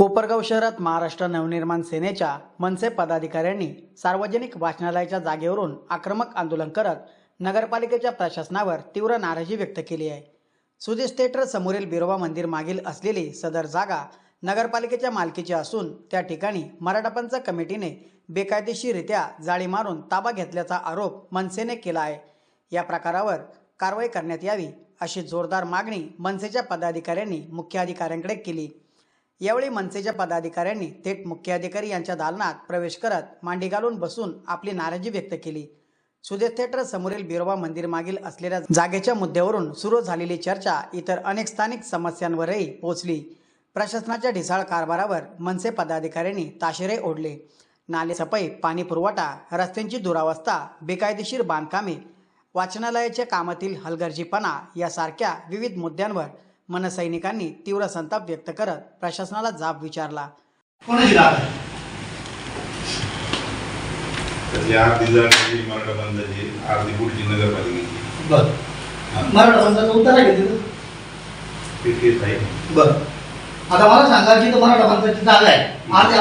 कोपरगाव शहरात महाराष्ट्र नवनिर्माण सेनेच्या मनसे पदाधिकाऱ्यांनी सार्वजनिक वाचनालयाच्या जागेवरून आक्रमक आंदोलन करत नगरपालिकेच्या प्रशासनावर तीव्र नाराजी व्यक्त केली आहे. सुदेश थिएटर समोरील बिरोबा मंदिर मागील असलेली सदर जागा नगरपालिकेच्या मालकीची असून त्या ठिकाणी मराठापंच कमिटीने बेकायदेशीररित्या जाळी मारून ताबा घेतल्याचा आरोप मनसेने केला आहे. या प्रकारावर कारवाई करण्यात यावी अशी जोरदार मागणी मनसेच्या पदाधिकाऱ्यांनी मुख्याधिकाऱ्यांकडे केली. यावेळी मनसेच्या पदाधिकाऱ्यांनी थेट मुख्याधिकारी यांच्या दालनात प्रवेश करत मांडी घालून बसून आपली नाराजी व्यक्त केली. सुदेश थिएटर समोरील बिरोबा मंदिर मागील असलेल्या जागेच्या मुद्द्यावरून सुरू झालेली चर्चा इतर अनेक स्थानिक समस्यांवरही पोहोचली. प्रशासनाच्या ढिसाळ कारभारावर मनसे पदाधिकाऱ्यांनी ताशेरे ओढले. नाले सफाई पाणी पुरवठा रस्त्यांची दुरावस्था बेकायदेशीर बांधकामे वाचनालयाच्या कामातील हलगर्जीपणा यासारख्या विविध मुद्द्यांवर मनसैनिकांनी तीव्र संताप व्यक्त करत प्रशासनाला जाब विचारला. आता मला सांगा की तो मराठा बंधाची जागा आहे. आज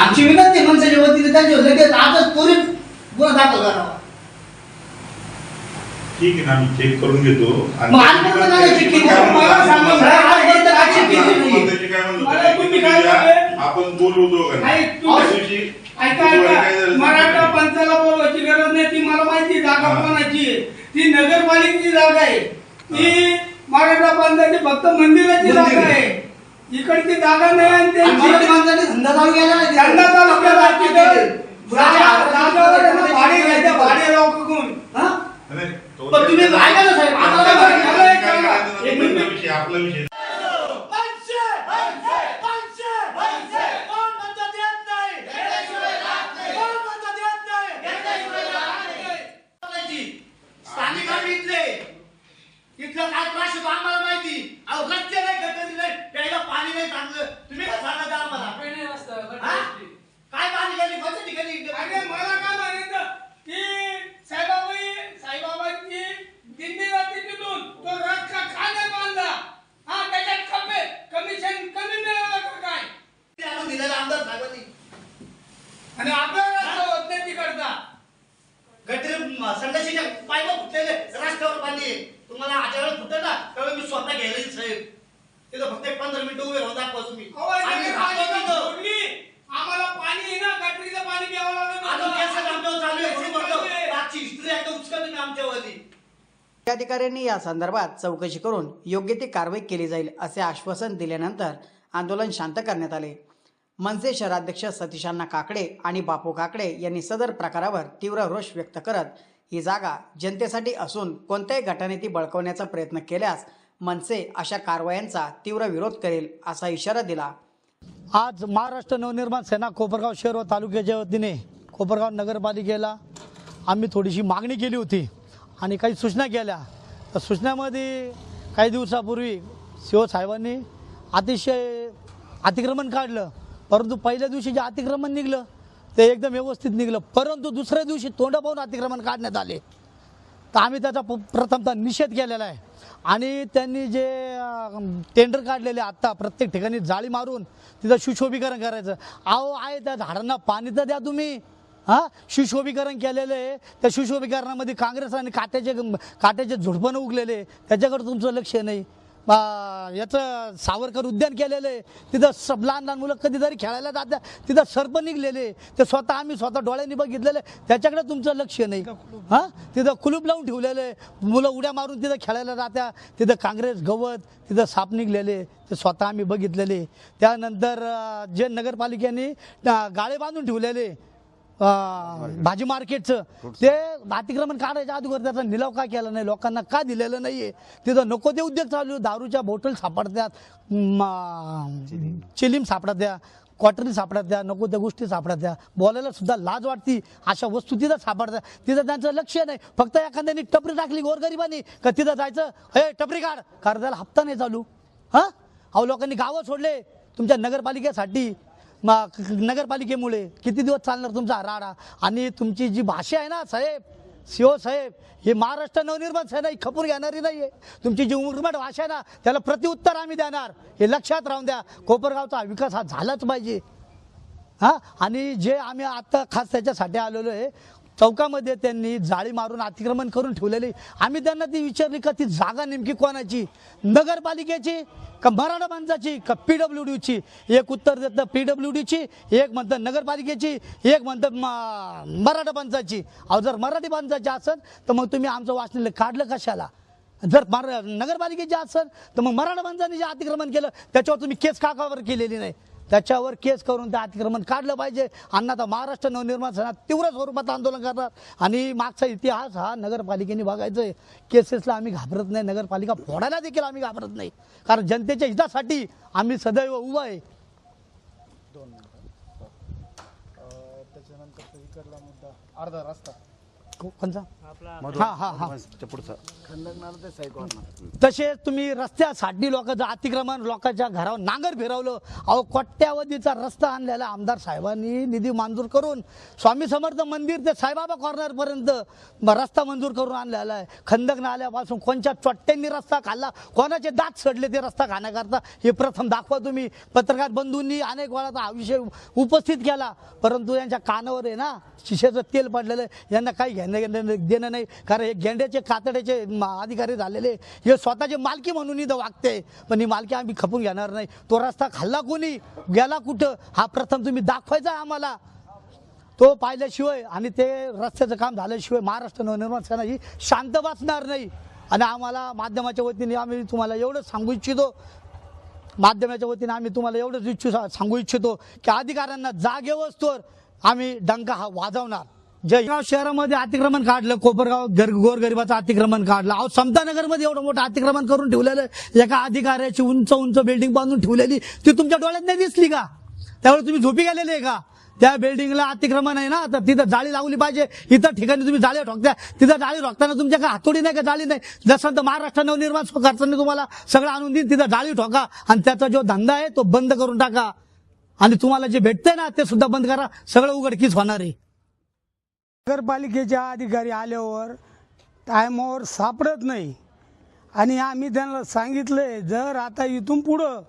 आमची विनंती मनसेच्या वतीने त्यांच्या लगेच आजच त्वरित गुन्हा दाखल करावा. ठीक आहे ना आम्ही चेक करून घेतो मग आजपर्यंत नाही check केली. काय म्हणतो? मला सांगा, साहेब, आजपर्यंत काय check केली नाही? बंधाची काय म्हणतो? मला तुम्ही काय या, म्हणले? आपण बोलवतो नाही, नाही? तुम्ही- त्या दिवशी ऐका तुम्हाला काय ऐका झालं? मराठा पंचाला बोलवायची गरज नाही ती मला माहिती जागा हा. कोणाची आहे. ती नगरपालिकेची जागा आहे ती मराठा पंचाची फक्त मंदिराची मंदिर जागा आहे. आहे इकडची जागा नाही आणि माणसाने धंदा चालू केला नाही जागा- जागावर आहे ना, भाडे घ्यायचे भाडे लोकांकडून हा? नाही, पण तुम्ही ऐका ना साहेब, आता आपला विषय स्थानिक आम्ही इथले इथलं काय त्रास होतो आम्हाला माहिती अहो रस्ते नाही गटर नाही प्यायला पाणी नाही चांगलं तुम्ही काय सांगत आहे आम्हाला हा? काय पाणी गेली कोणत्या ठिकाणी अरे मला काय म्हणायचं की साईबाबाई साईबाबांची दिंडी जाते तिथून तो रस्ता का नाही बांधला हा त्याच्यात कमी कमिशन कमी मिळालं का काय ते आणून दिलेलं आमदार साहेबांनी आणि आपला रस्ता होत नाही तिकडचा पाईप फुटलेले रस्त्यावर बांधली. तुम्हाला वेळेस फुटलं ना? त्यावेळेस मी स्वतः घ्यायला येईल साहेब. तिथं फक्त एक पंधरा मिनिटं उभे राहून दाखवा तुम्ही. आम्हाला पाणी आहे ना? गटरीचं पाणी प्यावं. केस आमच्यावर चालू आहे म्हणून म्हणतो हिस्ट्री एकदा आमच्यावरती. मुख्याधिकाऱ्यांनी या संदर्भात चौकशी करून योग्य ती कारवाई केली जाईल असे आश्वासन दिल्यानंतर आंदोलन शांत करण्यात आले. मनसे शहराध्यक्ष सतीशांना काकडे आणि बापू काकडे यांनी सदर प्रकारावर तीव्र रोष व्यक्त करत ही जागा जनतेसाठी असून कोणत्याही गटाने ती बळकवण्याचा प्रयत्न केल्यास मनसे अशा कारवायांचा तीव्र विरोध करेल असा इशारा दिला. आज महाराष्ट्र नवनिर्माण सेना कोपरगाव शहर व तालुक्याच्या वतीने कोपरगाव नगरपालिकेला आम्ही थोडीशी मागणी केली होती आणि काही सूचना केल्या. तर सूचनामध्ये काही दिवसापूर्वी शिवसाहेबांनी अतिशय अतिक्रमण काढलं. परंतु पहिल्या दिवशी जे अतिक्रमण निघलं ते एकदम व्यवस्थित निघलं. परंतु दुसऱ्या दिवशी तोंड पाहून अतिक्रमण काढण्यात आले. तर आम्ही त्याचा प- प्रथमतः निषेध केलेला आहे. आणि त्यांनी जे टेंडर काढलेले आत्ता प्रत्येक ठिकाणी जाळी मारून तिथं सुशोभीकरण करायचं. अहो आहे त्या झाडांना पाणी तर द्या तुम्ही. हां? सुशोभीकरण केलेलं आहे. त्या सुशोभीकरणामध्ये काँग्रेस आणि काट्याचे काट्याचे झुडपणं उगलेले. त्याच्याकडे तुमचं लक्ष नाही. याचं सावरकर उद्यान केलेलं आहे. तिथं सब लहान लहान मुलं कधीतरी खेळायला जात्या तिथं सर्प निघलेले ते स्वतः आम्ही स्वतः डोळ्यांनी बघितलेले त्याच्याकडे तुमचं लक्ष नाही. हां? तिथं कुलूप लावून ठेवलेलं आहे. मुलं उड्या मारून तिथं खेळायला जात्या. तिथं काँग्रेस गवत तिथं साप निघलेले ते स्वतः आम्ही बघितलेले त्यानंतर जे नगरपालिकेने गाळे बांधून ठेवलेले भाजी मार्केटचं. ते अतिक्रमण काढायच्या अगोदर त्याचा निलाव का केला नाही? लोकांना का दिलेलं नाहीये? तिथं नको ते उद्योग चालू. दारूच्या बॉटल सापडत्यात चिलीम सापडत्या क्वार्टरी सापडत्या नको त्या गोष्टी सापडत्या. बोलायला सुद्धा लाज वाटती. अशा वस्तू तिथं सापडत्या तिथं त्यांचं लक्ष नाही. फक्त एखाद्याने टपरी टाकली गोरगरिबांनी का तिथं जायचं? हे टपरी काढ. कारण त्याला हप्ता नाही चालू. हां? अहो लोकांनी गावं सोडले. तुमच्या नगरपालिकेसाठी मग नगरपालिकेमुळे किती दिवस चालणार तुमचा राडा? आणि तुमची जी भाषा आहे ना साहेब सीओ साहेब हे महाराष्ट्र नवनिर्माण सेना ही खपून घेणारी नाही आहे तुमची जी उर्मट भाषा आहे ना त्याला प्रतिउत्तर आम्ही देणार. हे लक्षात राहून द्या कोपरगावचा विकास हा झालाच पाहिजे. हा? आणि जे आम्ही आत्ता खास त्याच्यासाठी आलेलो आहे चौकामध्ये त्यांनी जाळी मारून अतिक्रमण करून ठेवलेली. आम्ही त्यांना ती विचारली का ती जागा नेमकी कोणाची? नगरपालिकेची का मराठा माणसाची का पी डब्ल्यू डीची एक उत्तर देतं पी डब्ल्यू डीची एक म्हणतं नगरपालिकेची एक म्हणतं मराठा माणसाची. अहो जर मराठी माणसाची असेल तर मग तुम्ही आमचं वाचनालय काढलं कशाला? जर मरा नगरपालिकेची असेल तर मग मराठा माणसाने जे अतिक्रमण केलं त्याच्यावर तुम्ही केस काकावर केलेली नाही? त्याच्यावर केस करून ते अतिक्रमण काढलं पाहिजे. आणि आता महाराष्ट्र नवनिर्माण सेना तीव्र स्वरूपात आंदोलन करणार आणि मागचा इतिहास हा नगरपालिकेने बघायचा आहे केसेसला आम्ही घाबरत नाही. नगरपालिका फोडायला देखील आम्ही घाबरत नाही. कारण जनतेच्या हितासाठी आम्ही सदैव उभं आहे. अर्धा रस्ता. कोणचा हा हा हा. तसेच तुम्ही रस्त्यासाठी लोकांचं अतिक्रमण लोकांच्या घरावर नांगर फिरवलं अहो कोट्यावधीचा रस्ता आणलेला आमदार साहेबांनी निधी मंजूर करून स्वामी समर्थ मंदिर ते साईबाबा कॉर्नर पर्यंत रस्ता मंजूर करून आणलेला आहे. खंदक नाल्यापासून कोणत्या चोट्ट्यांनी रस्ता खाल्ला कोणाचे दात सडले ते रस्ता खाण्याकरता हे प्रथम दाखवा तुम्ही. पत्रकार बंधूंनी अनेक वेळा हा विषय उपस्थित केला परंतु यांच्या कानावर आहे ना शिशेचं तेल पडलेलं आहे. यांना काही घेणं देणं नाही. कारण हे गेंड्याचे कातड्याचे अधिकारी झालेले हे स्वतःचे मालकी म्हणून इथं वागते. पण ही मालकी आम्ही खपून घेणार नाही. तो रस्ता खाल्ला कोणी? गेला कुठं? हा प्रथम तुम्ही दाखवायचा आम्हाला. तो पाहिल्याशिवाय आणि ते रस्त्याचं काम झाल्याशिवाय महाराष्ट्र नवनिर्माण सेना ही शांत बसणार नाही. आणि आम्हाला माध्यमाच्या वतीने आम्ही तुम्हाला एवढंच सांगू इच्छितो. माध्यमाच्या वतीने आम्ही तुम्हाला एवढंच इच्छू सांगू इच्छितो की अधिकाऱ्यांना जागेवस्तूवर आम्ही डंका हा वाजवणार. जळगाव शहरामध्ये अतिक्रमण काढलं कोपरगाव घर गोरगरिबाचं अतिक्रमण काढलं. अहो समतानगरमध्ये एवढं मोठं अतिक्रमण करून ठेवलेलं आहे. एका अधिकाऱ्याची उंच उंच बिल्डिंग बांधून ठेवलेली ती तुमच्या डोळ्यात नाही दिसली का? त्यावेळी तुम्ही झोपी गेलेले आहे का? त्या बिल्डिंगला अतिक्रमण आहे ना तर तिथं जाळी लावली पाहिजे. इतर ठिकाणी तुम्ही जाळी ठोकत्या तिथं जाळी ठोकताना तुमच्या काय हातोडी नाही का जाळी नाही? जसं तर महाराष्ट्र नवनिर्माण खर्चाने तुम्हाला सगळं आणून देईन तिथं जाळी ठोका. आणि त्याचा जो धंदा आहे तो बंद करून टाका. आणि तुम्हाला जे भेटतंय ना ते सुद्धा बंद करा. सगळं उघडकीच होणार आहे. नगरपालिकेच्या अधिकारी आल्यावर टायमावर सापडत नाही. आणि आम्ही त्यांना सांगितलंय जर आता इथून पुढं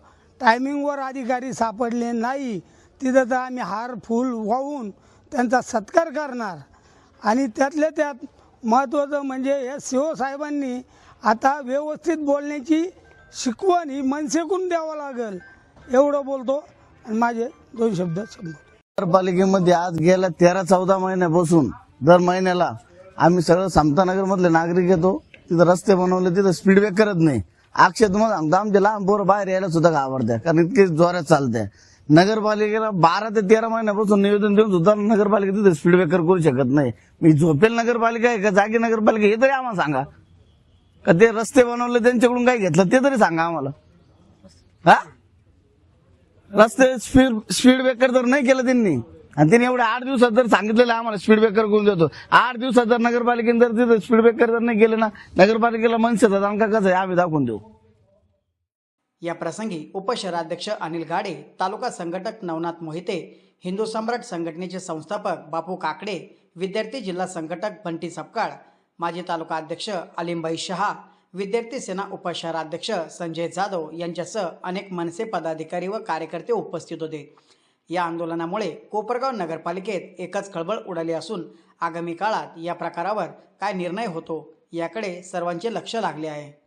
टायमिंगवर अधिकारी सापडले नाही तिथं तर आम्ही हार फूल वाहून त्यांचा सत्कार करणार. आणि त्यातल्या त्यात महत्त्वाचं म्हणजे या शिवसाहेबांनी आता व्यवस्थित बोलण्याची शिकवण ही मनसेकून द्यावं लागेल. एवढं बोलतो आणि माझे दोन शब्द संपवतो. नगरपालिकेमध्ये आज गेल्या तेरा चौदा महिन्यापासून दर महिन्याला आम्ही सगळं समतानगर मधले नागरिक येतो. तिथं रस्ते बनवले तिथं स्पीड करत नाही. अक्षय तुम्हाला सांगतो आमचे लहान पोरं बाहेर यायला सुद्धा घाबरत्या कारण इतके जोरात चालत्या. नगरपालिकेला बारा ते तेरा महिन्यापासून निवेदन देऊन सुद्धा नगरपालिका तिथे स्पीड ब्रेकर करू शकत नाही. मी झोपेल नगरपालिका आहे का जागी नगरपालिका हे तरी आम्हाला सांगा. का ते रस्ते बनवले त्यांच्याकडून काय घेतलं ते तरी सांगा आम्हाला. हा? रस्ते स्पीड स्पीड ब्रेकर तर नाही केलं त्यांनी. आणि त्यांनी एवढं आठ दिवसात जर सांगितलेलं आम्हाला स्पीड ब्रेकर करून देतो. आठ दिवसात जर नगरपालिकेने जर तिथं स्पीड ब्रेकर जर नाही केलं ना नगरपालिकेला मनसेचा दणका कसं आहे? आम्ही दाखवून देऊ. या प्रसंगी उपशहराध्यक्ष अनिल गाडे तालुका संघटक नवनाथ मोहिते हिंदू सम्राट संघटनेचे संस्थापक बापू काकडे विद्यार्थी जिल्हा संघटक बंटी सपकाळ माजी तालुका अध्यक्ष अलिमबाई शहा विद्यार्थी सेना उपशहराध्यक्ष संजय जाधव यांच्यासह अनेक मनसे पदाधिकारी व कार्यकर्ते उपस्थित होते. या आंदोलनामुळे कोपरगाव नगरपालिकेत एकच खळबळ उडाली असून आगामी काळात या प्रकारावर काय निर्णय होतो याकडे सर्वांचे लक्ष लागले आहे.